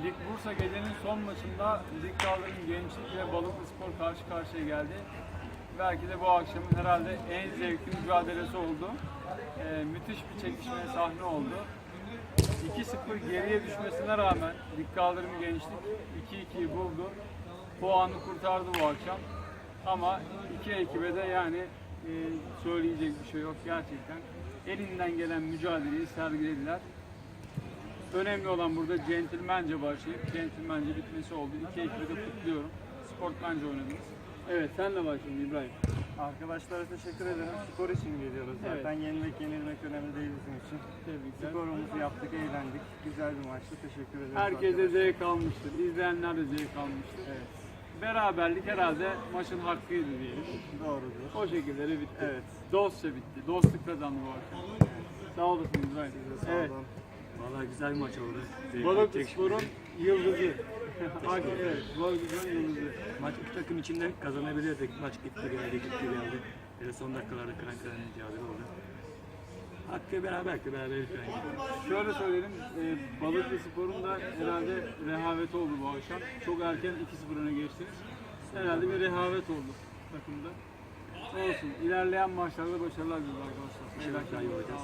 Lig Bursa gecenin son maçında Lig Kaldırım Gençlik ve Balıklı Spor karşı karşıya geldi. Belki de bu akşamın herhalde en zevkli mücadelesi oldu. Ee, müthiş bir çekişmeye sahne oldu. 2-0 geriye düşmesine rağmen Lig Kaldırım Gençlik 2-2'yi buldu. Puanı kurtardı bu akşam. Ama iki ekibe de yani e, söyleyecek bir şey yok gerçekten. Elinden gelen mücadeleyi sergilediler. Önemli olan burada centilmence başlayıp centilmence bitmesi oldu. İki ekibi de kutluyorum. Sportmence oynadınız. Evet senle başlayalım İbrahim. Arkadaşlara teşekkür ederim. Spor için geliyoruz Evet. zaten. Yenilmek yenilmek önemli değil bizim için. Tebrikler. Sporumuzu yaptık, eğlendik. Güzel bir maçtı. Teşekkür ederim. Herkese zevk almıştır. İzleyenler de zevk almıştır. Evet. Beraberlik herhalde maçın hakkıydı diyelim. Doğrudur. O şekilde de bitti. Evet. Dostça bitti. Dostluk kazandı bu akşam. Sağ olasın İbrahim. Sağ Evet. Vallahi güzel bir maç oldu. Zevkli, çekişmeli. Spor'un yıldızı. Hakim, evet, Balıklı Spor'un yıldızı. Maç üç takım içinde kazanabilirdik. Maç gitti geldi gitti geldi. Böyle son dakikalarda kıran kıran mücadele oldu. Hakkı beraberlikle beraber bitiren Şöyle söyleyelim, e, Balıklı Spor'un da herhalde rehaveti oldu bu akşam. Çok erken 2-0 öne geçtiniz. Herhalde bir rehavet oldu takımda. Olsun, ilerleyen maçlarda başarılar diliyoruz arkadaşlar. İnşallah iyi olacağız.